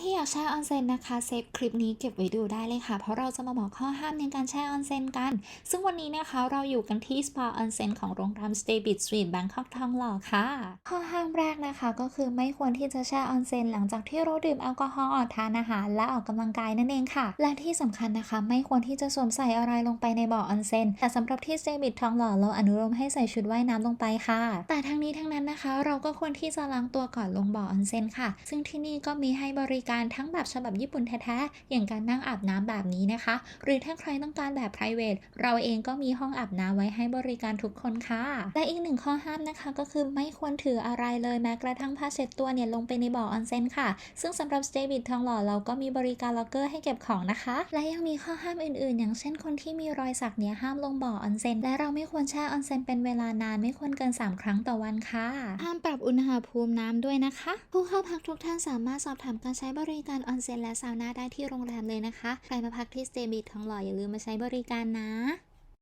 ที่อยากแช่ออนเซ็นนะคะเซฟคลิปนี้เก็บไว้ดูได้เลยค่ะ เพราะเราจะมาบอกข้อห้ามในการแช่ออนเซ็นกัน ซึ่งวันนี้นะคะเราอยู่กันที่สปาออนเซ็นของโรงแรม Stay Beach Suite Bangkok ทองหล่อค่ะ ข้อห้ามแรกนะคะก็คือไม่ควรที่จะแช่ออนเซ็นหลังจากที่เราดื่มแอลกอฮอล์ทานอาหาร และออกกำลังกายนั่นเองค่ะ และที่สำคัญนะคะ ไม่ควรที่จะสวมใส่อะไรลงไปในบ่อออนเซ็นแต่สำหรับที่ Stay Beach ทองหล่อเราอนุโลมให้ใส่ชุดว่ายน้ำลงไปค่ะ แต่ทั้งนี้ทั้งนั้นนะคะ เราก็ควรที่จะล้างตัวก่อนลงบ่อออนเซ็นค่ะ ซึ่งที่นี่ก็มีให้บริการทั้งแบบฉบับญี่ปุ่นแท้ๆ อย่างการนั่งอาบน้ำแบบนี้นะคะ หรือถ้าใครต้องการแบบ private เราเองก็มีห้องอาบน้ำไว้ให้บริการทุกคนค่ะและอีกหนึ่งข้อห้ามนะคะก็คือไม่ควรถืออะไรเลยแม้กระทั่งผ้าเช็ดตัวเนี่ยลงไปในบ่อออนเซ็นค่ะ ซึ่งสำหรับ Stay Beach ทองหล่อเราก็มีบริการล็อกเกอร์ให้เก็บของนะคะ และยังมีข้อห้ามอื่นๆ อย่างเช่นคนที่มีรอยสักเนี่ยห้ามลงบ่อออนเซ็นและเราไม่ควรแช่ออนเซ็นเป็นเวลานานไม่ควรเกิน 3 ครั้งต่อวันค่ะ ห้ามปรับอุณหภูมิน้ำด้วยนะคะ ผู้เข้าพักทุกท่านสามารถสอบถามการใช้บริการออนเซ็นและซาวน่าได้ที่โรงแรมเลยนะคะ ใครมาพักที่สเตบิททองหล่ออย่าลืมมาใช้บริการนะ